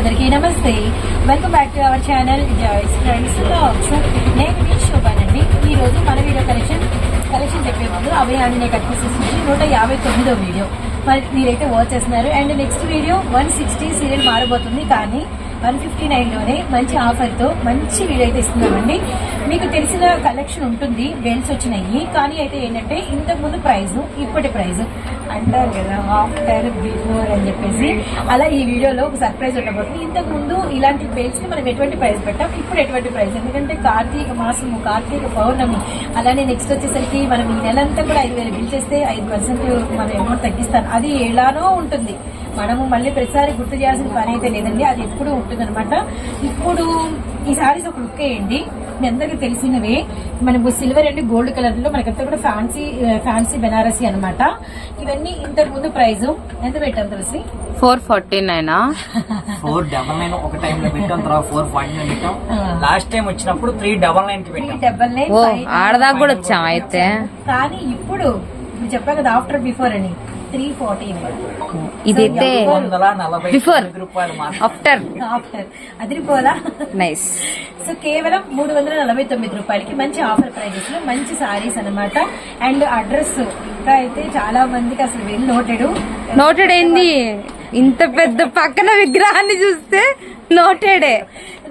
అందరికీ నమస్తే. Welcome back to our channel Joy's friends vlogs నేను మీ శోభానండి ఈ రోజు మన వీడియో కలెక్షన్ కలెక్షన్ చెప్పే ముందు అభయ నేను కట్ చేసేసి నూట యాభై తొమ్మిదో వీడియో మరి మీరైతే వాచ్ చేస్తున్నారు. And next video one sixty serial మారబోతుంది. కానీ వన్ ఫిఫ్టీ నైన్లోనే మంచి ఆఫర్తో మంచి వీడియో అయితే ఇస్తున్నామండి. మీకు తెలిసిన కలెక్షన్ ఉంటుంది బెల్ట్స్ వచ్చినాయి. కానీ అయితే ఏంటంటే ఇంతకుముందు ప్రైజ్ ప్రైస్ ఇప్పటి ప్రైజ్ అంటారు కదా ఆఫ్టర్ బిఫోర్ అని చెప్పేసి. అలా ఈ వీడియోలో ఒక సర్ప్రైజ్ ఉండబోతుంది. ఇంతకుముందు ఇలాంటి బెల్ట్స్ మనం ఎటువంటి ప్రైస్ పెట్టాం? ఇప్పుడు ఎటువంటి ప్రైస్ ఎందుకంటే కార్తీక మాసము కార్తీక పౌర్ణమి. అలానే నెక్స్ట్ వచ్చేసరికి మనం ఈ నెలంతా కూడా ఐదు వేలు బిల్ చేస్తే ఐదు పర్సెంట్ మన అమౌంట్ తగ్గిస్తాను అది ఎలానో ఉంటుంది. మనము మళ్ళీ ప్రతిసారి గుర్తు చేయాల్సిన పని అయితే లేదండి. అది ఎప్పుడు ఉంటుంది ఇప్పుడు ఈ సారీస్ ఒక లుక్ వేయండి మీ అందరికి తెలిసినవే. మనకు సిల్వర్ అండ్ గోల్డ్ కలర్లో మనకంతా కూడా ఫ్యాన్సీ ఫ్యాన్సీ బెనారసీ అన్నమాట. ఇవన్నీ ఇంతకు ముందు ప్రైస్ ఎంత పెట్టాం తులసి? ఫోర్ ఫార్టీ నైనా ఫోర్ డబల్ నైన్ ఒక టైం లో పెట్టాం తర్వాత ఫోర్ ఫార్టీ నైన్ పెట్టాం. లాస్ట్ టైం వచ్చినప్పుడు త్రీ డబల్ నైన్కి పెట్టాం. డబల్ నైన్ ఆడదాకా కూడా వచ్చాం అయితే. కానీ ఇప్పుడు మీరు చెప్పా కదా ఆఫ్టర్ బిఫోర్ అని. త్రీ ఫార్టీ ఇదైతే మాత్రం ఆఫ్టర్. ఆఫ్టర్. అదిరిపోదా? నైస్. సో కేవలం మూడు వందల నలభై తొమ్మిది రూపాయలకి మంచి ఆఫర్ ప్రైజెస్లో మంచి సారీస్ అన్నమాట. అండ్ అడ్రస్ ఇంకా అయితే చాలా మందికి అసలు వెల్ నోటెడ్. నోటెడ్ ఏంది? ఇంత పెద్ద పక్కన విగ్రహాన్ని చూస్తే నోటెడే.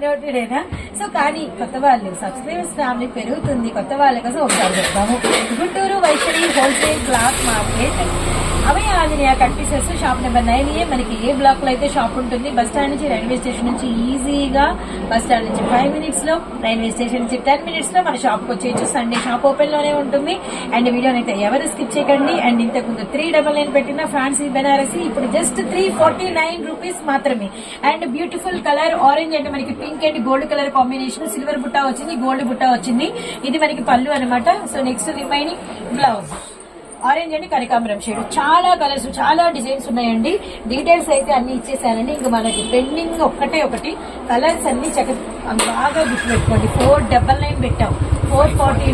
నోటెడేనా? సో కానీ కొత్త వాళ్ళు సబ్స్క్రైబర్స్ ఫ్యామిలీ పెరుగుతుంది. కొత్త వాళ్ళ కోసం ఒకసారి చెప్తాము Guntur Vaishnavi wholesale cloth market. Away Anjaneya cut pieces shop number nine A. మనకి ఏ బ్లాక్లో అయితే షాప్ ఉంటుంది? బస్ స్టాండ్ నుంచి రైల్వే స్టేషన్ నుంచి ఈజీగా బస్ స్టాండ్ నుంచి ఫైవ్ మినిట్స్లో రైల్వే స్టేషన్ నుంచి టెన్ మినిట్స్లో మన షాప్కి వచ్చేయచ్చు. సండే షాప్ ఓపెన్లోనే ఉంటుంది. అండ్ వీడియోని అయితే ఎవరు స్కిప్ చేయకండి. అండ్ ఇంతకు ముందు త్రీ డబల్ నైన్ పెట్టిన ఫ్యాన్సీ బెనారసి ఇప్పుడు just three forty nine rupees మాత్రమే. అండ్ బ్యూటిఫుల్ కలర్ ఆరెంజ్ అంటే మనకి pink and gold colour combination silver బుట్ట వచ్చింది గోల్డ్ బుట్ట వచ్చింది. ఇది మనకి పళ్ళు అనమాట so next remaining blouse orange and కనకాంబరం షేడ్. చాలా కలర్స్ చాలా డిజైన్స్ ఉన్నాయండి. డీటెయిల్స్ అయితే అన్ని ఇచ్చేసానండి. ఇంకా మనకి పెండింగ్ ఒక్కటే ఒకటి. కలర్స్ అన్ని చక్క బాగా గుర్తు పెట్టుకోండి ఫోర్ డబల్ నైన్ పెట్టాం. ఫోర్ ఫార్టీ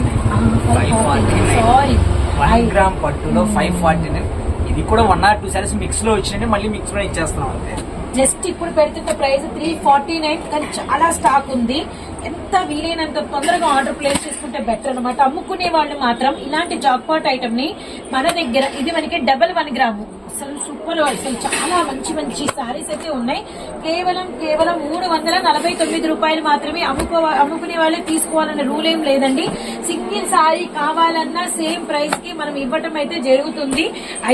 సారీ గ్రామ్ పట్టులో ఫైవ్ ఫార్టీ నైన్. ఇది కూడా వన్ ఆర్ టూ సారీస్ మిక్స్లో వచ్చినట్టు మళ్ళీ మిక్స్లో ఇచ్చేస్తున్నాం అంతే. జస్ట్ ఇప్పుడు పెడుతున్న ప్రైస్ త్రీ ఫార్టీ నైన్. కానీ చాలా స్టాక్ ఉంది. ఎంత వీలైనంత తొందరగా ఆర్డర్ ప్లేస్ చేసుకుంటే బెటర్ అనమాట అమ్ముకునే వాళ్ళు మాత్రం ఇలాంటి జాక్పాట్ ఐటమ్ని మన దగ్గర ఇది మనకి డబల్ వన్ గ్రాము అసలు సూపర్ అసలు చాలా మంచి మంచి శారీస్ అయితే ఉన్నాయి. కేవలం కేవలం మూడు వందల నలభై తొమ్మిది రూపాయలు మాత్రమే అమ్ముకో అమ్ముకునే వాళ్ళే తీసుకోవాలన్న రూల్ ఏం లేదండి. సింగిల్ శారీ కావాలన్నా సేమ్ ప్రైస్కి మనం ఇవ్వటం అయితే జరుగుతుంది.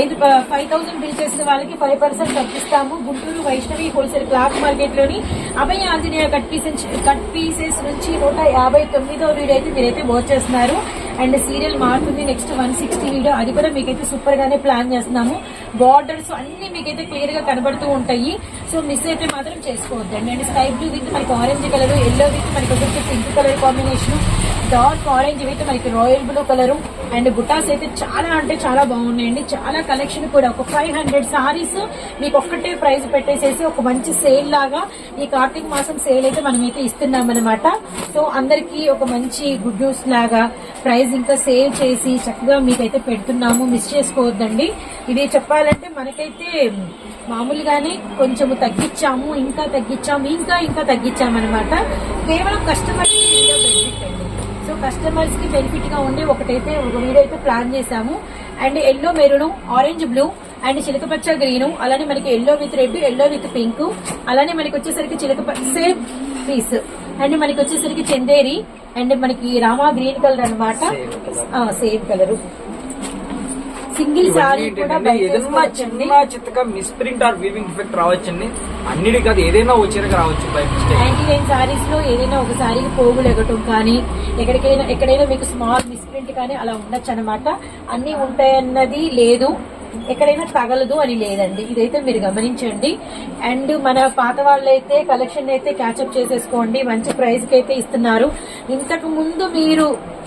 ఐదు ఫైవ్ థౌసండ్ బిల్ చేసిన వాళ్ళకి ఫైవ్ పర్సెంట్ తగ్గిస్తాము. Guntur Vaishnavi wholesale cloth మార్కెట్లోని Abhaya Anjaneya cut pieces cut pieces నుంచి నూట యాభై తొమ్మిదో వీడియో అయితే మీరైతే వాచ్ చేస్తున్నారు. అండ్ సీరియల్ మారుతుంది. నెక్స్ట్ వన్ సిక్స్టీ వీడియో అది కూడా మీకైతే సూపర్ గానే ప్లాన్ చేస్తున్నాము. బార్డర్స్ అన్ని మీకైతే క్లియర్గా కనబడుతూ ఉంటాయి. సో మిస్ అయితే మాత్రం చేసుకోవద్దండి. అండ్ స్కై బ్లూ విత్ మనకి ఆరెంజ్ కలర్ ఎల్లో విత్ మనకి pink colour combination dark orange అయితే మనకి రాయల్ బ్లూ కలర్ అండ్ బుటాస్ అయితే చాలా అంటే చాలా బాగున్నాయండి. చాలా కలెక్షన్ కూడా. ఒక ఫైవ్ హండ్రెడ్ సారీస్ మీకు ఒక్కటే ప్రైస్ పెట్టేసేసి ఒక మంచి సేల్ లాగా ఈ కార్తీక మాసం సేల్ అయితే మనం అయితే ఇస్తున్నాం అనమాట సో అందరికి ఒక మంచి గుడ్ న్యూస్ లాగా ప్రైస్ ఇంకా సేవ్ చేసి చక్కగా మీకైతే పెడుతున్నాము. మిస్ చేసుకోవద్దండి. ఇది చెప్పాలంటే మనకైతే మామూలుగానే కొంచెము తగ్గించాము ఇంకా తగ్గించాము ఇంకా ఇంకా తగ్గించాము అనమాట కేవలం కస్టమర్ కస్టమర్స్కి బెనిఫిట్గా ఉండి ఒకటైతే ఒక వీడియో అయితే ప్లాన్ చేశాము. And yellow maroon orange blue and చిలకపచ్చ green అలానే మనకి yellow with red yellow with pink అలానే మనకి వచ్చేసరికి చిలక సేమ్ పీస్. అండ్ మనకి వచ్చేసరికి చందేరి అండ్ మనకి రామా గ్రీన్ కలర్ అనమాట సేమ్ కలర్ సింగిల్ సారీ కూడా ఏదన్నా చిన్న చిత్తగా మిస్ప్రింట్ ఆర్ వీవింగ్ డిఫెక్ట్ రావచ్చండి. అన్నిటి కాదు ఏదైనా వచ్చేరగా రావచ్చు బై మిస్టేక్ నైన్టీ నైన్ సారీస్లో ఏదైనా ఒక సారీకి పోగులు ఎగటం కానీ ఎక్కడికైనా ఎక్కడైనా మీకు స్మాల్ మిస్ప్రింట్ కానీ అలా ఉండొచ్చు అనమాట అన్ని ఉంటాయన్నది లేదు. ఎక్కడైనా తగలదు అని లేదండి. ఇదైతే మీరు గమనించండి. అండ్ మన పాత వాళ్ళైతే కలెక్షన్ అయితే క్యాచప్ చేసేసుకోండి. మంచి ప్రైస్కి అయితే ఇస్తున్నారు. ఇంతకు ముందు మీరు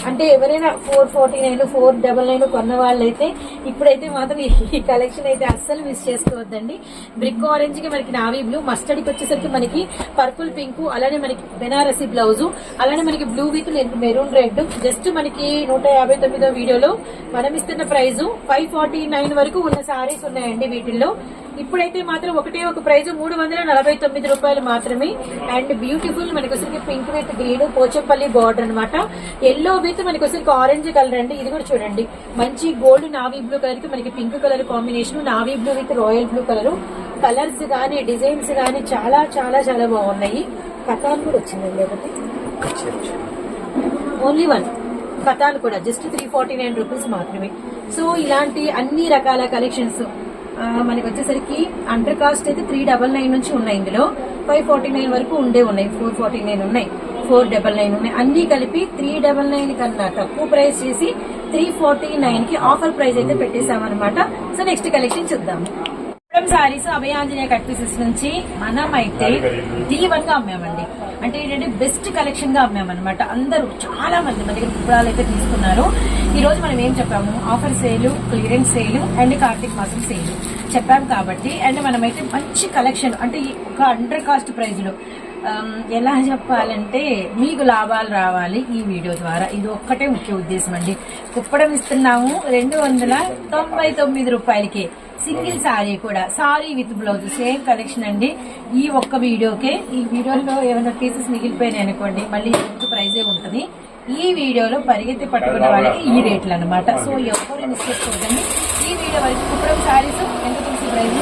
అంటే ఎవరైనా four forty nine four double nine కొన్న వాళ్ళైతే ఇప్పుడైతే మాత్రం ఈ కలెక్షన్ అయితే అస్సలు మిస్ చేసుకోవద్దండి. బ్రిక్ ఆరెంజ్కి మనకి నావీ బ్లూ మస్టర్డ్కి వచ్చేసరికి మనకి పర్పుల్ పింక్ అలానే మనకి బెనారసి బ్లౌజ్ అలానే మనకి blue with maroon red. Just మనకి నూట యాభై తొమ్మిదో వీడియోలో మనం ఇస్తున్న ప్రైస్ ఫైవ్ ఫార్టీ నైన్ వరకు ఉన్న సారీస్ ఉన్నాయండి వీటిల్లో. ఇప్పుడైతే మాత్రం ఒకటే ఒక ప్రైజ్ మూడు వందల నలభై తొమ్మిది రూపాయలు మాత్రమే. అండ్ బ్యూటిఫుల్ మనకి pink with green Pochampally border అనమాట ఎల్లో విత్ మనకి ఆరెంజ్ కలర్ అండి. ఇది కూడా చూడండి. మంచి గోల్డ్ నావీ బ్లూ కలర్కి మనకి pink colour combination navy blue with royal blue colour colours గానీ డిజైన్స్ గానీ చాలా చాలా చాలా బాగున్నాయి. కథాన్ కూడా వచ్చిందండి ఒకటి. ఓన్లీ వన్ కథాన్ కూడా. Just three forty nine rupees మాత్రమే. సో ఇలాంటి అన్ని రకాల కలెక్షన్స్ మనకి వచ్చేసరికి అండర్ కాస్ట్ అయితే త్రీ డబల్ నైన్ నుంచి ఉన్నాయి ఇందులో. ఫైవ్ ఫార్టీ నైన్ వరకు ఉండే ఉన్నాయి. ఫోర్ ఫార్టీ నైన్ ఉన్నాయి. ఫోర్ డబల్ నైన్ ఉన్నాయి. అన్ని కలిపి త్రీ డబల్ నైన్ కన్నా తక్కువ ప్రైస్ చేసి త్రీ ఫార్టీ నైన్కి ఆఫర్ ప్రైస్ అయితే పెట్టేశామన్నమాట. సో నెక్స్ట్ కలెక్షన్ చూద్దాము సారీస్ అభయాంజనేయ కట్ పీసెస్ నుంచి మనం అయితే డి వన్గా అమ్మామండి. అంటే ఏంటంటే బెస్ట్ కలెక్షన్గా అమ్మామన్నమాట. అందరూ చాలా మంది మన దగ్గర కుప్పడాలు అయితే తీసుకున్నారు. ఈ రోజు మనం ఏం చెప్పాము? Offer sale clearance sale and Karthika మాసం సేల్ చెప్పాం కాబట్టి అండ్ మనమైతే మంచి కలెక్షన్ అంటే ఈ ఒక అండర్ కాస్ట్ ప్రైజ్లో. ఎలా చెప్పాలంటే మీకు లాభాలు రావాలి ఈ వీడియో ద్వారా. ఇది ఒక్కటే ముఖ్య ఉద్దేశం అండి. కుప్పడం ఇస్తున్నాము రెండు వందల తొంభై తొమ్మిది రూపాయలకి. సింగిల్ సారీ కూడా. Sari with blouse. Same collection అండి. ఈ ఒక్క వీడియోకే ఈ వీడియోలో ఏమైనా పీసెస్ మిగిలిపోయినాయి అనుకోండి మళ్ళీ ఎంత ప్రైజే ఉంటుంది. ఈ వీడియోలో పరిగెత్తి పట్టుకున్న వాళ్ళకి ఈ రేట్లు అనమాట సో ఎవరు మిస్ చేసుకోవద్దండి. ఈ వీడియో వరకు కుప్పడం సారీస్ ఎంత తెలుసు ప్రైస్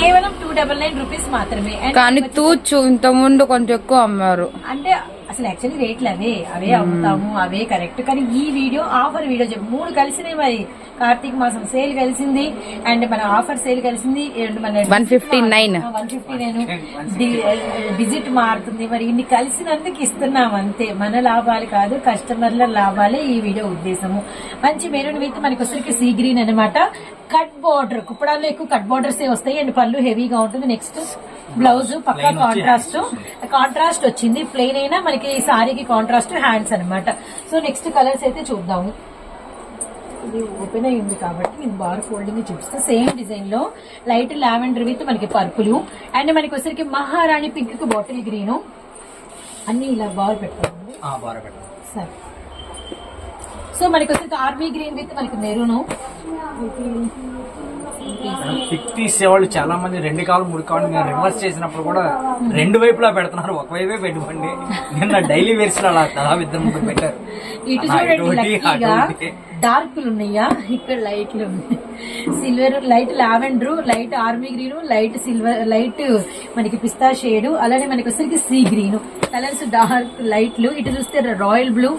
కేవలం టూ డబల్ నైన్ రూపీస్ మాత్రమే. కానీ తూచు ఇంత ముందు కొంచెం ఎక్కువ అమ్మారు. అంటే అసలు యాక్చువల్లీ రేట్లు అవే అవే అమ్ముతాము అవే కరెక్ట్ కానీ ఈ వీడియో ఆఫర్ వీడియో చెప్పు. మూడు కలిసినాయి మరి. కార్తీక మాసం సేల్ కలిసింది అండ్ మన ఆఫర్ సేల్ కలిసింది మన 159. వన్ ఫిఫ్టీ నేను. డిజిట్ మారుతుంది. మరి ఇన్ని కలిసినందుకు ఇస్తున్నాం అంతే. మన లాభాలు కాదు కస్టమర్ల లాభాలే ఈ వీడియో ఉద్దేశము. మంచి మెరూన్ విత్ మనకి వచ్చరికి సీ గ్రీన్ అనమాట కట్ బోర్డర్ కుప్పడాల్లో ఎక్కువ కట్ బోర్డర్స్ వస్తాయి. అండ్ పళ్ళు హెవీగా ఉంటుంది. నెక్స్ట్ బ్లౌజ్ పక్కా కాంట్రాస్ట్ కాంట్రాస్ట్ వచ్చింది. ప్లెయిన్ అయినా మనకి ఈ సారీకి కాంట్రాస్ట్ హ్యాండ్స్ అన్నమాట. సో నెక్స్ట్ కలర్స్ అయితే చూద్దాము. ఇది ఓపెన్ అయి ఉంది కాబట్టి నేను బార్ ఫోల్డింగ్ చూపిస్తే. సేమ్ డిజైన్లో లైట్ లావెండర్ విత్ మనకి పర్పుల్ అండ్ మనకి వచ్చరికి మహారాణి పింక్కి బాటిల్ గ్రీన్ అన్ని ఇలా బాగా పెట్టండి సరే. సో మనకి వచ్చరికి ఆర్మీ గ్రీన్ విత్ మనకి మెరూన్ పిక్ తీసేవాళ్ళు చాలా మంది రెండు కాలు మూడు కాళ్ళు నేను రివర్స్ చేసినప్పుడు కూడా రెండు వైపులా పెడుతున్నారు. ఒక వైపే పెట్టుకోండి నిన్న డైలీ వేర్స్ అలా దాదాపు ఇద్దరు ముగ్గురు పెట్టారు. డార్క్లు ఉన్నాయా ఇక్కడ లైట్లు ఉన్నాయి. Silver light lavender light army green light silver light మనకి పిస్తా షేడ్ అలానే మనకి వచ్చరికి సీ గ్రీన్. కలర్స్ డార్క్ లైట్లు. ఇటు చూస్తే royal blue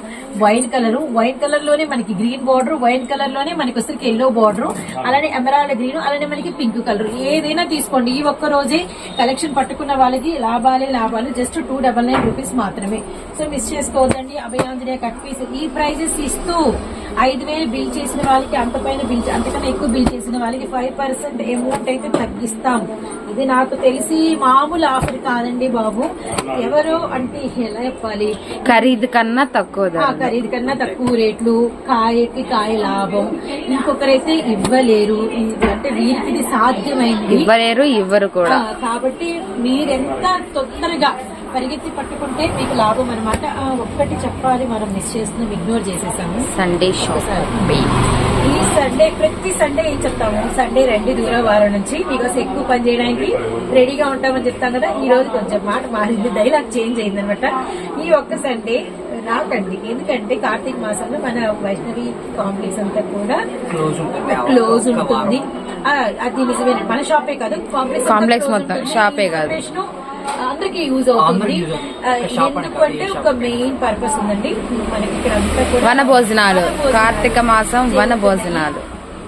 wine colour. Wine కలర్లోనే మనకి గ్రీన్ బార్డర్ వైన్ కలర్లోనే మనకి వచ్చరికి ఎల్లో బార్డర్. అలానే ఎమరాల్డ్ గ్రీన్ అలానే మనకి పింక్ కలర్. ఏదైనా తీసుకోండి. ఈ ఒక్క రోజే కలెక్షన్ పట్టుకున్న వాళ్ళకి లాభాలే లాభాలు. Just two double nine rupees మాత్రమే. సో మిస్ చేసుకోవద్దండి. Abhayanjaneya cut piece. ఈ ప్రైజెస్ ఇస్తూ ఐదు వేలు బిల్ చేసిన వాళ్ళకి అంతపైన బిల్ అంతకన్నా ఎక్కువ బిల్ చేసిన వాళ్ళకి ఫైవ్ పర్సెంట్ అమౌంట్ అయితే తగ్గిస్తాం. ఇది నాకు తెలిసి మామూలు ఆఫర్ కాదండి బాబు. ఎవరు అంటే ఎలా చెప్పాలి? ఖరీదు కన్నా తక్కువ ఖరీదు కన్నా తక్కువ రేట్లు కాయకి కాయ లాభం. ఇంకొకరైతే ఇవ్వలేరు. అంటే వీరికి సాధ్యమైంది. ఇవ్వలేరు ఇవ్వరు కూడా. కాబట్టి మీరెంత తొందరగా పరిగెత్తి పట్టుకుంటే మీకు లాభం అనమాట ఒక్కటి చెప్పాలి మనం మిస్ చేస్తున్నాం ఇగ్నోర్ చేసేసాము. సండే. ఈ సండే ప్రతి సండే ఏం చెప్తాము? సండే రండి దూరం వారం నుంచి మీకోసం ఎక్కువ పని చేయడానికి రెడీగా ఉంటామని చెప్తాం కదా. ఈ రోజు కొంచెం మాట మారింది. డైలాగ్ చేంజ్ అయింది అనమాట ఈ ఒక్క సండే రాకండి. ఎందుకంటే కార్తీక మాసంలో మన వైష్ణవి కాంప్లెక్స్ అంతా కూడా క్లోజ్ ఉంటుంది. క్లోజ్ ఒక్క వారం. ఉంటుంది. ఆ, అది నిజమే మన షాపే కాదు కాంప్లెక్స్ కాంప్లెక్స్ మొత్తం, షాపే కాదు. అందరికి యూజ్ అవుతుంది. ఎందుకు అంటే ఒక మెయిన్ పర్పస్ ఉందండి. మనకి ఇక్కడ అంతా కూడా వన భోజనాలు కార్తీక మాసం వన. భోజనాలు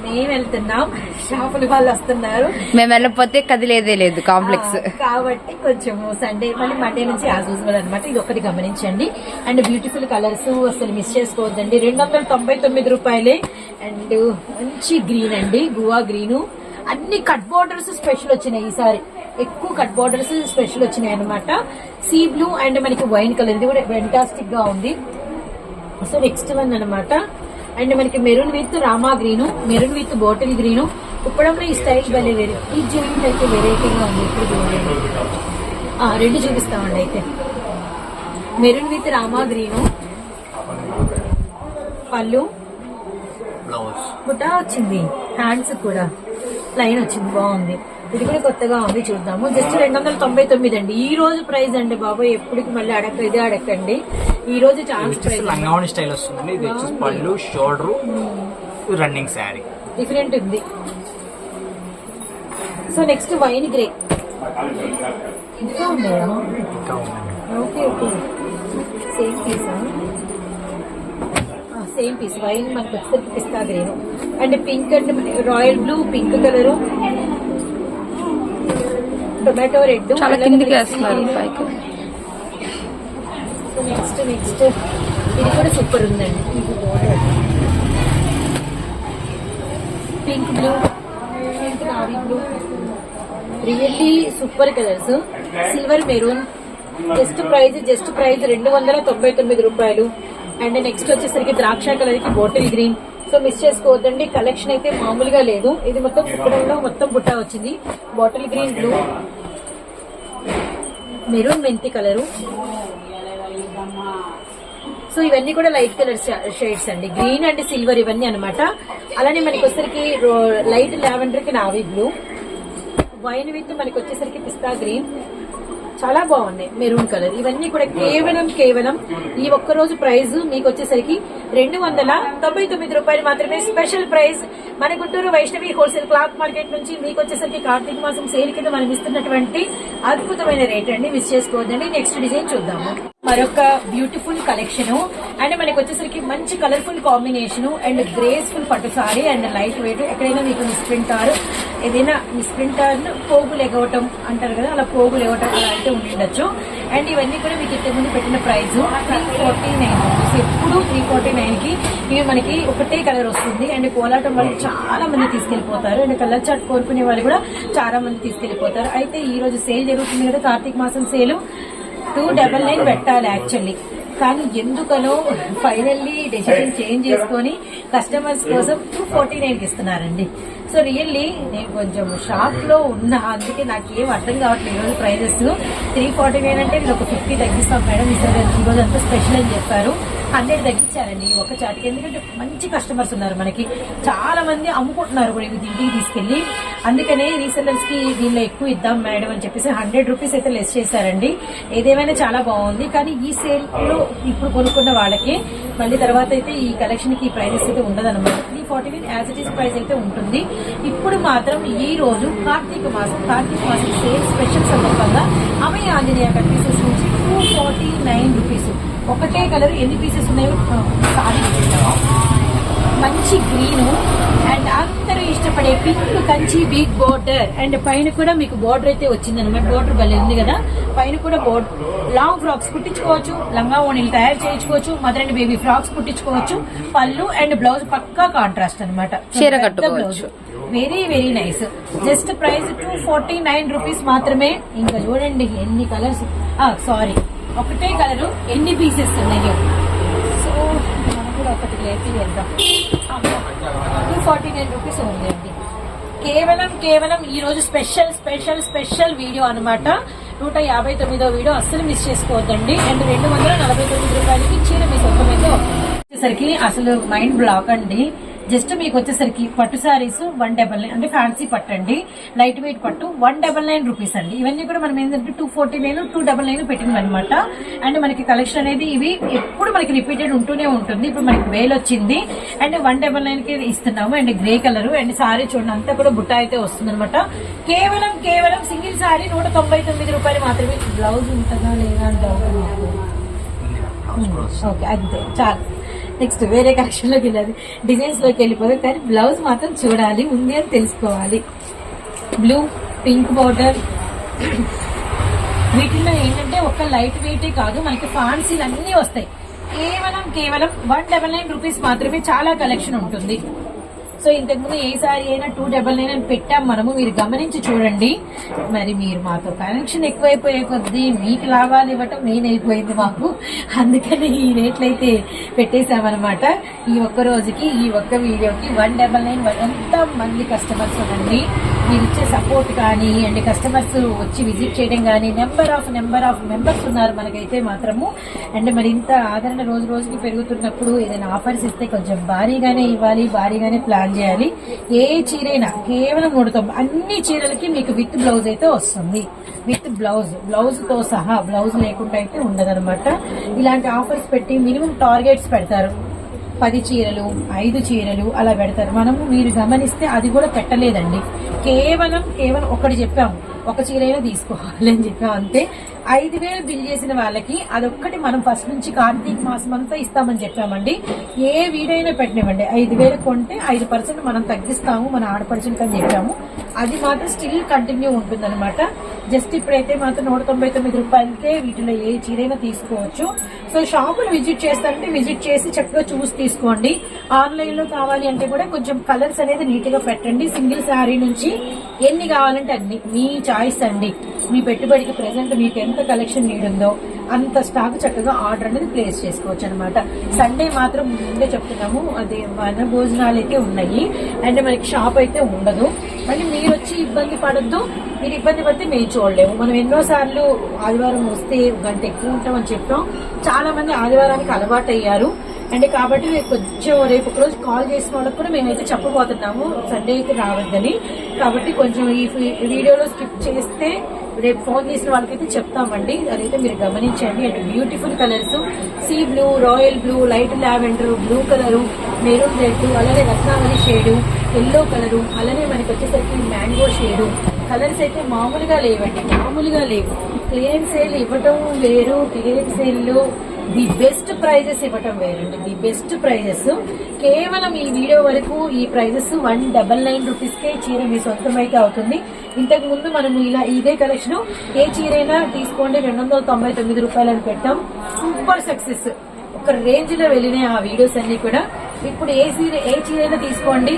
మేము వెళ్తున్నాం. షాపుల వాళ్ళు వస్తున్నారు. మేము వెళ్ళకపోతే కదిలేదే లేదు కాంప్లెక్స్ కాబట్టి కొంచెం సండే మళ్ళీ మండే నుంచి యాజ్ యూజువల్ అనమాట ఇది ఒకటి గమనించండి. అండ్ బ్యూటిఫుల్ కలర్స్ అసలు మిస్ చేసుకోవద్దండి. రెండు వందల తొంభై తొమ్మిది రూపాయలే. అండ్ మంచి గ్రీన్ అండి. గువా గ్రీన్ అన్ని కట్ బోర్డర్స్ స్పెషల్ వచ్చినాయి ఈసారి. ఎక్కువ కట్ బోర్డర్స్ స్పెషల్ వచ్చినాయి అనమాట సీ బ్లూ అండ్ మనకి వైన్ కలర్ ఇది కూడా ఫెంటాస్టిక్గా ఉంది. సో నెక్స్ట్ వన్ అన్నమాట. అండ్ మనకి maroon with Rama green maroon with bottle green కుప్పడంలో ఈ స్టైల్ భలే వేరే. ఈ జాయింట్ అయితే వెరైటీగా ఉంది. ఇప్పుడు రెండు చూపిస్తామండి అయితే. మెరూన్ విత్ రామా గ్రీను పళ్ళు. బుట్ట వచ్చింది. హ్యాండ్స్ కూడా. లైన్ వచ్చింది. బాగుంది. ఇది కూడా కొత్తగా ఉంది చూద్దాము. జస్ట్ రెండు వందల తొంభై తొమ్మిది అండి. ఈ రోజు ప్రైస్ అండి బాబు. ఎప్పటికి మళ్ళీ అడగ ఇదే అడగండి ఈ రోజు ఛాన్స్ వచ్చేసి ప్రైస్ లంగావణి స్టైల్ వస్తుందండి. ఇది వచ్చేసి పళ్ళు షోల్డర్ రన్నింగ్ శారీ. డిఫరెంట్ ఉంది. So next wine grey. ఇంకా ఉన్నాయా ఓకే ఓకే సేమ్ పీసా సేమ్ పీస్ వైన్ మనకు వచ్చేసరికి పిస్తా green. And pink and royal blue pink colour tomato red చాలా కిందికి వేస్తున్నారు పైకి. So next next. ఇది కూడా సూపర్ ఉందండి. Pink blue pink navy blue really super colours. Silver maroon just price just price రెండు వందల తొంభై తొమ్మిది రూపాయలు. అండ్ నెక్స్ట్ వచ్చేసరికి ద్రాక్ష కలర్కి బాటిల్ గ్రీన్ సో మిస్ చేసుకోవద్దండి. కలెక్షన్ అయితే మామూలుగా లేదు. ఇది మొత్తం కుక్కడంలో మొత్తం బుట్ట వచ్చింది. బాటిల్ గ్రీన్ బ్లూ మెరూన్ మెంతి కలరు. సో ఇవన్నీ కూడా లైట్ కలర్ షేడ్స్ అండి. గ్రీన్ అండ్ సిల్వర్ ఇవన్నీ అనమాట అలానే మనకి వచ్చేసరికి లైట్ లావెండర్కి నావీ బ్లూ. వైన్ విత్ మనకి వచ్చేసరికి పిస్తా గ్రీన్. చాలా బాగున్నాయి మెరూన్ కలర్. ఇవన్నీ కూడా కేవలం కేవలం ఈ ఒక్క రోజు ప్రైస్ మీకు వచ్చేసరికి రెండు వందల తొంభై తొమ్మిది రూపాయలు మాత్రమే. స్పెషల్ ప్రైస్ మన Guntur Vaishnavi wholesale cloth market నుంచి మీకు వచ్చేసరికి కార్తీక మాసం సేల్ కింద మనం ఇస్తున్నటువంటి అద్భుతమైన రేట్ అండి. మిస్ చేసుకోవద్దండి. నెక్స్ట్ డిజైన్ చూద్దాము. మరొక బ్యూటిఫుల్ కలెక్షన్ అండ్ మనకి వచ్చేసరికి మంచి కలర్ఫుల్ కాంబినేషన్ అండ్ గ్రేస్ఫుల్ పట్టు సారీ అండ్ లైట్ వెయిట్ ఎక్కడైనా మీకు మిస్ప్రింటార్ ఏదైనా మిస్ప్రింటార్ పోగులు ఎగవటం అంటారు కదా అలా పోగులు ఎగవటం అలా అయితే ఉండిండొచ్చు. అండ్ ఇవన్నీ కూడా మీకు ఇంతకు ముందు పెట్టిన price three forty nine rupees ఎప్పుడు త్రీ ఫార్టీ నైన్కి ఇవి మనకి ఒకటే కలర్ వస్తుంది. అండ్ కోలాటం వాళ్ళు చాలా మంది తీసుకెళ్ళిపోతారు అండ్ కలర్ చాట్ కోరుకునే వాళ్ళు కూడా చాలా మంది తీసుకెళ్ళిపోతారు అయితే ఈ రోజు సేల్ జరుగుతుంది కదా కార్తీక మాసం సేల్ టూ డబల్ నైన్ పెట్టాలి యాక్చువల్లీ కానీ ఎందుకనో ఫైనల్లీ డెసిషన్ చేంజ్ చేసుకొని కస్టమర్స్ కోసం టూ ఫార్టీ నైన్ ఇస్తున్నారండి. సో రియల్లీ నేను కొంచెం షాక్లో ఉన్నా. అందుకే నాకు ఏం అర్థం కావట్లేదు ఈరోజు ప్రైజెస్ త్రీ ఫార్టీ నైన్ అంటే నేను ఒక ఫిఫ్టీ తగ్గిస్తాం మేడం. ఈసారి ఈ రోజు అంతా స్పెషల్ అని చెప్పారు. హండ్రెడ్ తగ్గించారండి ఈ ఒక్క చాటుకి ఎందుకంటే మంచి కస్టమర్స్ ఉన్నారు మనకి. చాలా మంది అమ్ముకుంటున్నారు కూడా ఇవి ఇంటికి తీసుకెళ్ళి అందుకనే రీసెల్లర్స్కి దీనిలో ఎక్కువ ఇద్దాం మేడం అని చెప్పేసి హండ్రెడ్ రూపీస్ అయితే లెస్ చేశారండి. ఏదేమైనా చాలా బాగుంది. కానీ ఈ సేల్లో ఇప్పుడు కొనుక్కున్న వాళ్ళకి మళ్ళీ తర్వాత అయితే ఈ కలెక్షన్కి ఈ ప్రైజెస్ అయితే ఉండదన్నమాట. అనమాట forty nine as it is price అయితే ఉంటుంది. ఇప్పుడు మాత్రం ఈ రోజు కార్తీక మాసం కార్తీక మాసం సేల్ స్పెషల్ సందర్భంగా అమయ ఆంజనేయ కట్ పీసెస్ నుంచి టూ ఫార్టీ నైన్ రూపీస్ ఒకటే కలర్ ఎన్ని పీసెస్ ఉన్నాయో సారీ. మంచి గ్రీన్ అండ్ అందరూ ఇష్టపడే pink Kanchi big border and పైన కూడా మీకు బోర్డర్ అయితే వచ్చింది అనమాట బోర్డర్ భలే ఉంది కదా. పైన కూడా బోర్డర్ లాంగ్ ఫ్రాక్స్ కుట్టించుకోవచ్చు లంగా ఓణీలు తయారు చేయించుకోవచ్చు మదర్ అండ్ బేబీ ఫ్రాక్స్ కుట్టించుకోవచ్చు పళ్ళు అండ్ బ్లౌజ్ పక్కా కాంట్రాస్ట్ అనమాట చీర కట్టుకోవచ్చు. Very very nice just price two forty nine rupees మాత్రమే. ఇంకా చూడండి ఎన్ని కలర్స్ సారీ ఒకటే కలర్ ఎన్ని పీసెస్ ఉన్నాయో? ఒకటి లేపి వెళ్దాం టూ ఫార్టీ నైన్ రూపీస్ ఉందండి కేవలం కేవలం ఈ రోజు స్పెషల్ స్పెషల్ స్పెషల్ వీడియో అనమాట నూట యాభై తొమ్మిదో వీడియో అస్సలు మిస్ చేసుకోవద్దండి. అండ్ రెండు వందల నలభై తొమ్మిది రూపాయలకి చీర మీ సొంతమైతే వచ్చేసరికి అసలు మైండ్ బ్లాక్ అండి. జస్ట్ మీకు వచ్చేసరికి పట్టు సారీస్ వన్ డబల్ నైన్ అంటే ఫ్యాన్సీ పట్టు అండి లైట్ వెయిట్ పట్టు వన్ డబల్ నైన్ రూపీస్ అండి. ఇవన్నీ కూడా మనం ఏంటంటే two forty nine two double nine పెట్టింది అనమాట అండ్ మనకి కలెక్షన్ అనేది ఇవి ఎప్పుడు మనకి రిపీటెడ్ ఉంటూనే ఉంటుంది. ఇప్పుడు మనకి వేలు వచ్చింది. అండ్ వన్ డబల్ నైన్కి ఇస్తున్నాము. And grey colour and sari చూడండి అంతా కూడా బుట్ట అయితే వస్తుంది అనమాట కేవలం కేవలం సింగిల్ సారీ నూట తొంభై తొమ్మిది రూపాయలు మాత్రమే. బ్లౌజ్ ఉంటుందా లేదా డౌట్ నాకు. ఓకే అంతే చాలు. నెక్స్ట్ వేరే కలెక్షన్లోకి వెళ్ళాలి. డిజైన్స్లోకి వెళ్ళిపోతే కానీ బ్లౌజ్ మాత్రం చూడాలి ఉంది అని తెలుసుకోవాలి. బ్లూ పింక్ బార్డర్ వీటిల్లో ఏంటంటే ఒక లైట్ వెయిటే కాదు మనకి ఫాన్సీలు అన్ని వస్తాయి. కేవలం కేవలం వన్ డబల్ నైన్ రూపీస్ మాత్రమే చాలా కలెక్షన్ ఉంటుంది. సో ఇంతకుముందు ఏ సారీ అయినా టూ డబల్ నైన్ అని పెట్టాం మనము. మీరు గమనించి చూడండి. మరి మీరు మాతో కనెక్షన్ ఎక్కువైపోయే కొద్దీ మీకు లాభాలు ఇవ్వటం మెయిన్ అయిపోయింది మాకు. అందుకని ఈ రేట్లు అయితే పెట్టేశామన్నమాట. ఈ ఒక్క రోజుకి ఈ ఒక్క వీడియోకి వన్ డబల్ నైన్ ఎంత మంది కస్టమర్స్ ఉండండి మీరు ఇచ్చే సపోర్ట్ కానీ అండ్ కస్టమర్స్ వచ్చి విజిట్ చేయడం కానీ number of number of members ఉన్నారు మనకైతే మాత్రము. అండ్ మరి ఇంత ఆదరణ రోజు రోజుకి పెరుగుతున్నప్పుడు ఏదైనా ఆఫర్స్ ఇస్తే కొంచెం భారీగానే ఇవ్వాలి భారీగానే ప్లాన్ చేయాలి. ఏ చీరైనా కేవలం మూడు అన్ని చీరలకి మీకు విత్ బ్లౌజ్ అయితే వస్తుంది. విత్ బ్లౌజ్ బ్లౌజ్తో సహా బ్లౌజ్ లేకుండా అయితే ఉండదనమాట ఇలాంటి ఆఫర్స్ పెట్టి మినిమం టార్గెట్స్ పెడతారు. పది చీరలు ఐదు చీరలు అలా పెడతారు. మనము మీరు గమనిస్తే అది కూడా పెట్టలేదండి. కేవలం కేవలం ఒకటి చెప్పాము. ఒక చీరైనా తీసుకోవాలి అని చెప్పాం అంతే. ఐదు వేలు బిల్ చేసిన వాళ్ళకి అదొక్కటి మనం ఫస్ట్ నుంచి కార్తీక మాసం అంతా ఇస్తామని చెప్పామండి. ఏ వీడైనా పెట్టినామండి ఐదు వేలు కొంటే ఐదు పర్సెంట్ మనం తగ్గిస్తాము మన ఆడపడుచులకి అని చెప్పాము. అది మాత్రం స్టిల్ కంటిన్యూ ఉంటుందన్నమాట. జస్ట్ ఇప్పుడైతే మాత్రం నూట తొంభై తొమ్మిది రూపాయలకే వీటిలో ఏ చీరైనా తీసుకోవచ్చు. సో షాపులు విజిట్ చేస్తారంటే విజిట్ చేసి చక్కగా చూసి తీసుకోండి. ఆన్లైన్లో కావాలి అంటే కూడా కొంచెం కలర్స్ అనేది నీట్గా పెట్టండి. సింగిల్ శారీ నుంచి ఎన్ని కావాలంటే అన్ని. మీ చాయిస్ అండి. మీ పెట్టుబడికి ప్రెసెంట్ మీకు ఎంత కలెక్షన్ నీడ్ ఉందో అంత స్టాక్ చక్కగా ఆర్డర్ అనేది ప్లేస్ చేసుకోవచ్చు అనమాట సండే మాత్రం ముందే చెప్తున్నాము అదే మన భోజనాలు అయితే ఉన్నాయి. అండ్ మనకి షాప్ అయితే ఉండదు. మళ్ళీ మీరు వచ్చి ఇబ్బంది పడద్దు. మీరు ఇబ్బంది పడితే మేము చూడలేము. మనం ఎన్నోసార్లు ఆదివారం వస్తే గంట ఎక్కువ ఉంటామని చెప్పాం. చాలా మంది ఆదివారానికి అలవాటు అయ్యారు అండ్ కాబట్టి రేపు కొంచెం రేపు ఒకరోజు కాల్ చేసిన వాళ్ళకి కూడా మేమైతే చెప్పబోతున్నాము. సండే అయితే రావద్దని. కాబట్టి కొంచెం ఈ ఫీ- వీడియోలో స్కిప్ చేస్తే రేపు ఫోన్ చేసిన వాళ్ళకైతే చెప్తామండి. అదైతే మీరు గమనించండి. అంటే beautiful colours sea blue royal blue light lavender blue colour maroon red అలానే రత్నావళి షేడు ఎల్లో కలరు అలానే మనకి వచ్చేసరికి మ్యాంగో షేడు కలర్స్ అయితే మామూలుగా లేవండి. మామూలుగా లేవు. క్లియర్ సేల్ ఇవ్వటం వేరు క్లియర్ సేల్లో ది బెస్ట్ ప్రైజెస్ ఇవ్వటం వేరండి. The best prices. కేవలం ఈ వీడియో వరకు ఈ ప్రైజెస్ వన్ డబల్ నైన్ రూపీస్కే చీర మీ సొంతం అయితే అవుతుంది. ఇంతకు ముందు మనం ఇలా ఇదే కలెక్షన్ ఏ చీరైనా తీసుకోండి. రెండు వందల తొంభై తొమ్మిది రూపాయలు అని పెట్టాం. Super success. ఒక రేంజ్లో వెళ్ళినాయి ఆ వీడియోస్ అన్ని కూడా. ఇప్పుడు ఏ సీర ఏ చీరైనా తీసుకోండి.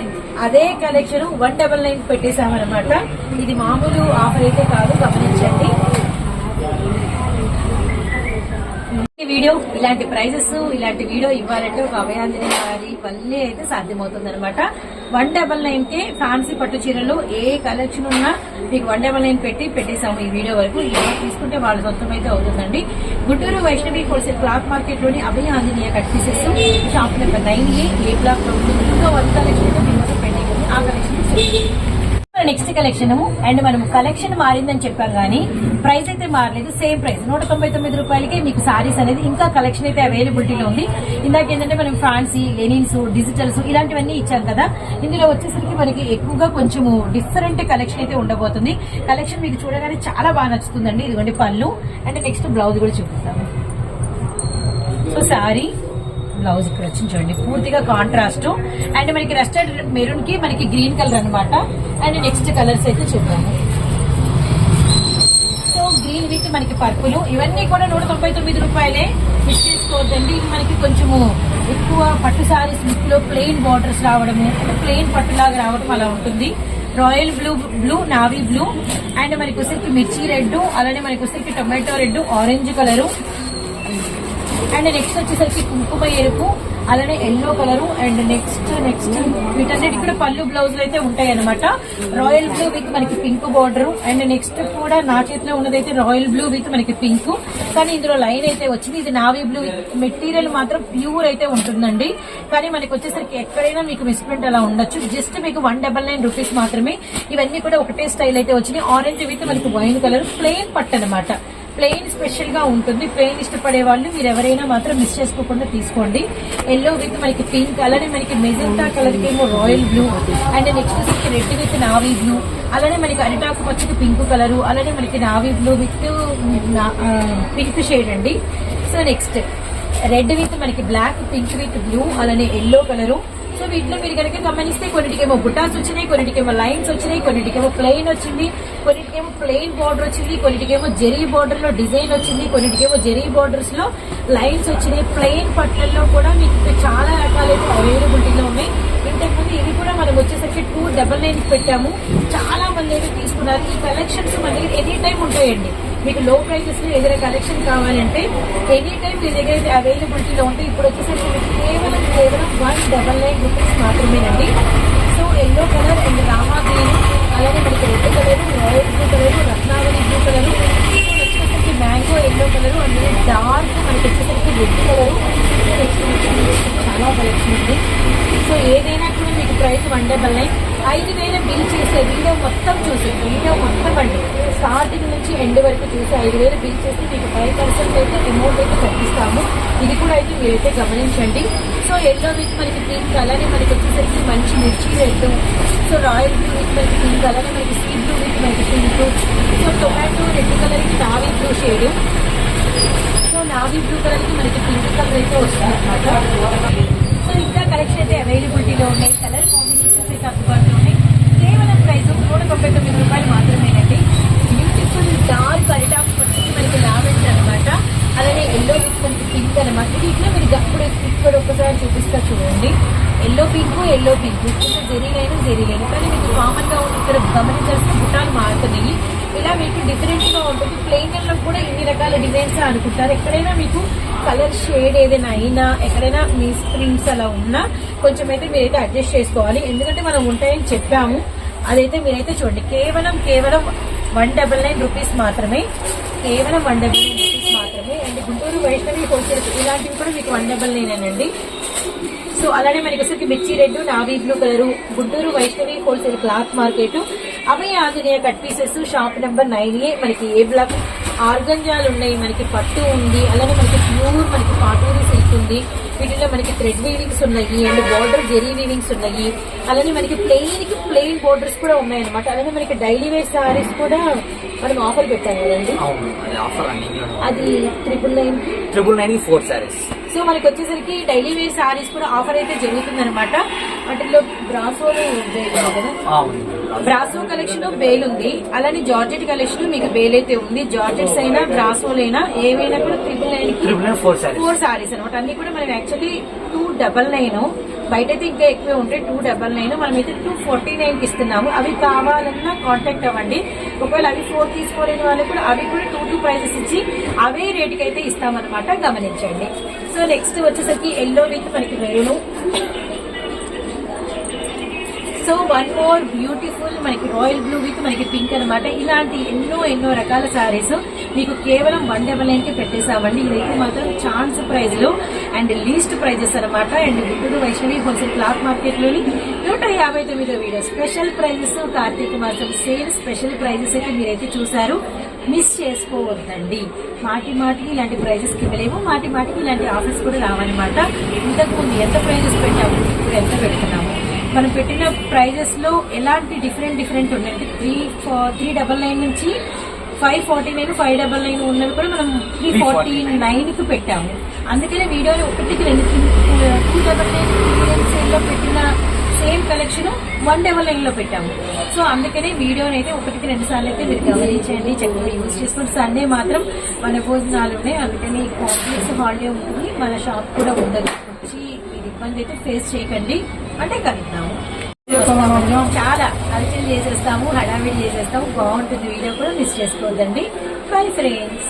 అదే కలెక్షన్ వన్ డబల్ నైన్ పెట్టేశామన్నమాట. ఇది మామూలు ఆఫర్ అయితే కాదు. గమనించండి ఈ వీడియో ఇలాంటి ప్రైజెస్ ఇలాంటి వీడియో ఇవ్వాలంటే ఒక అభయాంజలి గారి వల్లే అయితే సాధ్యమవుతుంది అనమాట వన్ డబల్ నైన్ కే ఫ్యాన్సీ పట్టు చీరలు ఏ కలెక్షన్ ఉన్నా మీకు వన్ డబల్ నైన్ పెట్టి పెట్టేసాము ఈ వీడియో వరకు. ఇలా తీసుకుంటే వాళ్ళ సొంతం అయితే అవుతుందండి. Guntur Vaishnavi wholesale cloth మార్కెట్లోని Abhaya cut pieces shop number nine A A బ్లాక్లో ఇంకా వన్ కలెక్షన్ మీ వద్ద పెండింగ్ ఉంది. ఆ కలెక్షన్ నెక్స్ట్ కలెక్షన్ అండ్ మనం కలెక్షన్ మారిందని చెప్పాం కానీ ప్రైస్ అయితే మారలేదు. సేమ్ ప్రైస్ నూట తొంభై తొమ్మిది రూపాయలకి మీకు సారీస్ అనేది ఇంకా కలెక్షన్ అయితే అవైలబిలిటీలో ఉంది. ఇందాక ఏంటంటే మనం ఫ్యాన్సీ లెనిన్స్ డిజిటల్స్ ఇలాంటివన్నీ ఇచ్చాం కదా. ఇందులో వచ్చేసరికి మనకి ఎక్కువగా కొంచెము డిఫరెంట్ కలెక్షన్ అయితే ఉండబోతుంది. కలెక్షన్ మీకు చూడగానే చాలా బాగా నచ్చుతుందండి. ఇదిగోండి పళ్ళు. అండ్ నెక్స్ట్ బ్లౌజ్ కూడా చూపిస్తాము సో సారీ బ్లౌజ్ ఇక్కడ వచ్చింది చూడండి. పూర్తిగా కాంట్రాస్ట్ అండ్ మనకి రస్టర్డ్ మెరూన్కి మనకి గ్రీన్ కలర్ అన్నమాట. అండ్ నెక్స్ట్ కలర్స్ అయితే చూద్దాము. సో గ్రీన్ విత్ మనకి పర్పుల్. ఇవన్నీ కూడా నూట తొంభై తొమ్మిది రూపాయలే. మిస్ చేసుకోవద్దండి ఇవి మనకి కొంచెము ఎక్కువ పట్టు సారీస్ లుక్లో ప్లెయిన్ బార్డర్స్ రావడము అంటే ప్లెయిన్ పట్టులాగా రావడం అలా ఉంటుంది. Royal blue blue navy blue and మనకి వచ్చేసరికి మిర్చి రెడ్ అలానే మనకి వచ్చేసరికి tomato red orange colour. And next వచ్చేసరికి కుంకుమ ఎరుపు అలానే yellow colour and next next వీటన్నిటి కూడా పళ్ళు బ్లౌజులు అయితే ఉంటాయి అనమాట రాయల్ బ్లూ విత్ మనకి పింక్ బార్డర్ అండ్ నెక్స్ట్ కూడా నా చేతిలో ఉన్నదైతే రాయల్ బ్లూ విత్ మనకి పింక్. కానీ ఇందులో లైన్ అయితే వచ్చింది. ఇది నావీ బ్లూ మెటీరియల్ మాత్రం ప్యూర్ అయితే ఉంటుందండి. కానీ మనకి వచ్చేసరికి ఎక్కడైనా మీకు మిస్ప్రింట్ అలా ఉండొచ్చు. జస్ట్ మీకు వన్ డబల్ నైన్ రూపీస్ మాత్రమే. ఇవన్నీ కూడా ఒకటే స్టైల్ అయితే వచ్చినాయి. ఆరెంజ్ విత్ మనకి వైన్ కలర్ ప్లెయిన్ పట్టు అనమాట ప్లెయిన్ స్పెషల్గా ఉంటుంది. ప్లెయిన్ ఇష్టపడే వాళ్ళు మీరు ఎవరైనా మాత్రం మిస్ చేసుకోకుండా తీసుకోండి. ఎల్లో విత్ మనకి పింక్ అలానే మనకి మెజెంటా కలర్ ఏమో రాయల్ బ్లూ అండ్ నెక్స్ట్ వచ్చి రెడ్ విత్ నావీ బ్లూ అలానే మనకి అరిటాకు పచ్చకి పింక్ కలరు అలానే మనకి navy blue with pink shade అండి. సో నెక్స్ట్ రెడ్ విత్ మనకి బ్లాక్ పింక్ విత్ బ్లూ అలానే ఎల్లో కలరు సో వీటిలో మీరు కనుక గమనిస్తే కొన్నిటికేమో బుటాస్ వచ్చినాయి కొన్నిటికేమో లైన్స్ వచ్చినాయి కొన్నిటికేమో ప్లెయిన్ వచ్చింది కొన్నిటికేమో ప్లెయిన్ బార్డర్ వచ్చింది కొన్నిటికేమో జెరీ బార్డర్లో డిజైన్ వచ్చింది కొన్నిటికేమో జెరీ బార్డర్స్లో లైన్స్ వచ్చినాయి. ప్లెయిన్ పట్లల్లో కూడా మీకు చాలా రకాలైతే అవైలబిలిటీలో ఉన్నాయి. ఇంతకుముందు ఇది కూడా మనం వచ్చేసరికి టూ డబల్ నైన్ పెట్టాము. చాలా మంది అయితే తీసుకున్నారు. ఈ కలెక్షన్స్ మన దగ్గర ఎనీ టైం ఉంటాయండి. మీకు లో ప్రైసెస్లో ఏదైనా కలెక్షన్ కావాలంటే ఎనీ టైం మీ దగ్గర అయితే అవైలబిలిటీలో ఉంటాయి ఇప్పుడు వచ్చేసరికి కేవలం కేవలం వన్ డబల్ నైన్ రూపీస్ మాత్రమే so yellow colour and Rama green అలానే మనకి red colour royal blue colour Ratnavali blue colour వచ్చేసరికి మ్యాంగో ఎల్లో కలర్ అందులో డార్క్ మనకి వచ్చేసరికి రెడ్ కలర్. చాలా కలెక్షన్ ఉంది. సో ఏదైనా కూడా మీకు ప్రైస్ వన్ డబల్ నైన్ ఐదు వేల బిల్ చేసే వీడియో మొత్తం చూసి వీడియో మొత్తం అండి స్టార్టింగ్ నుంచి ఎండ్ వరకు చూసి ఐదు వేలు బిల్ చేసి మీకు ఫైవ్ పర్సెంట్ అయితే అమౌంట్ అయితే తగ్గిస్తాము ఇది కూడా అయితే మీరైతే గమనించండి. సో ఎల్లో విత్ మనకి పింక్ అలానే మనకి వచ్చేసరికి మంచి మిర్చి red so royal blue with మనకి పింక్ అలానే మనకి sea medicine so tomato red కలర్కి navy blue shade so navy blue కలర్కి మనకి పింక్ కలర్ అయితే వస్తుంది అనమాట సో ఇంకా కలెక్షన్ అయితే అవైలబిలిటీలో ఉన్నాయి కలర్ కాంబినేషన్స్ అయితే అందుబాటులో ఉన్నాయి కేవలం ప్రైస్ నూట తొంభై తొమ్మిది రూపాయలు మాత్రమేనండి బ్యూటిఫుల్ డార్క్ అరిటాక్స్ వచ్చి మనకి లావెండర్ అనమాట అలానే ఎల్లో విత్ మనకి పింక్ అనమాట ఇది ఇట్లా మీరు అప్పుడు ఇక్కడ ఒకసారి చూపిస్తా చూడండి ఎల్లో పింక్ ఎల్లో పింక్ ఇక్కడ జెరీ లైన్ జెరీ లైన్ కానీ మీకు కామన్గా ఉంది ఇక్కడ గమనించాల్సిన బుట్టాలు మారుతున్నాయి ఇలా మీకు డిఫరెంట్గా ఉంటుంది ప్లెయిన్లో కూడా ఇన్ని రకాల డిజైన్స్ ఎక్కడైనా మీకు కలర్ షేడ్ ఏదైనా అయినా ఎక్కడైనా మీ స్ప్రింగ్స్ అలా ఉన్నా కొంచెం అయితే మీరైతే అడ్జస్ట్ చేసుకోవాలి. ఎందుకంటే మనం ఉంటాయని చెప్పాము. అదైతే మీరైతే చూడండి. కేవలం కేవలం వన్ డబల్ నైన్ రూపీస్ మాత్రమే కేవలం వన్ డబల్ నైన్ రూపీస్ మాత్రమే. అండ్ గుంటూరు వైష్ణవి హోల్సేల్ ఇలాంటివి కూడా మీకు వన్ డబల్ నైన్ అండి సో అలానే మనకి వచ్చరికి మిర్చి red navy blue colour Guntur Vaishnavi wholesale cloth market Abhaya Anjaneya cut pieces shop number nine A మనకి ఏ బ్లాక్ ఆర్గంజాలు ఉన్నాయి మనకి పట్టు ఉంది అలానే మనకి ప్యూర్ మనకి పాటూరి సిల్క్ ఉంది. వీటిలో మనకి థ్రెడ్ వీవింగ్స్ ఉన్నాయి అండ్ బార్డర్ జెరీ వీవింగ్స్ ఉన్నాయి. అలానే మనకి ప్లెయిన్కి ప్లెయిన్ బోర్డర్స్ కూడా ఉన్నాయి అనమాట అలానే మనకి డైలీ వేర్ సారీస్ కూడా మనం ఆఫర్ పెట్టాం కదండి. అవును అది ఆఫర్ అన్ని అది triple nine triple nine four sarees so మనకి వచ్చేసరికి డైలీ వేర్ సారీస్ కూడా ఆఫర్ అయితే జరుగుతుంది అనమాట వాటిలో బ్రాసోలు అవును బ్రాసో కలెక్షన్ బేల్ ఉంది. అలానే జార్జెట్ కలెక్షన్ మీకు బేల్ అయితే ఉంది. జార్జెట్స్ అయినా బ్రాసోలైనా ఏవైనా కూడా ట్రిపుల్ నైన్ ఫోర్ సారీస్ అనమాట అన్ని కూడా మనం యాక్చువల్లీ టూ డబల్ నైన్ బయట ఇంకా ఎక్కువే ఉంటాయి టూ డబల్ నైన్ మనమైతే టూ ఫార్టీ నైన్కి ఇస్తున్నాము. అవి కావాలన్నా కాంటాక్ట్ అవ్వండి. ఒకవేళ అవి ఫోర్ తీసుకోలేని వాళ్ళు కూడా అవి కూడా టూ టూ ప్రైజెస్ ఇచ్చి అవే రేటుకి అయితే ఇస్తామన్నమాట. గమనించండి. సో నెక్స్ట్ వచ్చేసరికి ఎల్లో విత్ మనకి maroon so one more beautiful మనకి రాయల్ బ్లూ విత్ మనకి పింక్ అనమాట ఇలాంటి ఎన్నో ఎన్నో రకాల శారీస్ మీకు కేవలం వన్ డబల్ నైన్కి పెట్టేసామండి ఇదైతే మాత్రం ఛాన్స్ ప్రైస్లో అండ్ లీస్ట్ ప్రైజెస్ అనమాట and Guntur Vaishnavi wholesale cloth మార్కెట్లోని నూట యాభై తొమ్మిదో వీడియో. స్పెషల్ ప్రైజెస్ కార్తీక మాసం సేల్ స్పెషల్ ప్రైజెస్ అయితే మీరైతే చూసారు మిస్ చేసుకోవద్దండి. మాటి మాటికి ఇలాంటి ప్రైజెస్కి ఇవ్వలేము. మాటి మాటికి ఇలాంటి ఆఫర్స్ కూడా రావన్నమాట. ఇంతకుముందు ఎంత ప్రైజెస్ పెట్టాము? ఇప్పుడు ఎంత పెడుతున్నాము? మనం పెట్టిన ప్రైజెస్లో ఎలాంటి డిఫరెంట్ డిఫరెంట్ ఉన్నాయి? త్రీ త్రీ డబల్ నైన్ నుంచి five forty nine five double nine ఉన్నది కూడా మనం త్రీ ఫార్టీ నైన్కి పెట్టాము. అందుకనే వీడియోని ఒకటికి రెండు టూ డబల్ నైన్ సేల్లో పెట్టిన సేమ్ కలెక్షన్ వన్ డబల్ నైన్లో పెట్టాము. సో అందుకనే వీడియోని అయితే ఒకటికి రెండు సార్లు అయితే మీరు గమనించండి చక్కగా యూజ్ చేసుకోండి. సండే మాత్రం మన భోజనాలు ఉన్నాయి. అందుకని కాంప్లెక్స్ హాలిడే ఉంటుంది మన షాప్ కూడా ఉండదు వచ్చి మీరు ఇబ్బంది అయితే ఫేస్ చేయకండి. అంటే కలుద్దాము. చాలా అలచల్ చేసేస్తాము హడావిడి చేసేస్తాము. బాగుంటుంది వీడియో కూడా మిస్ చేసుకోవద్దండి. Bye friends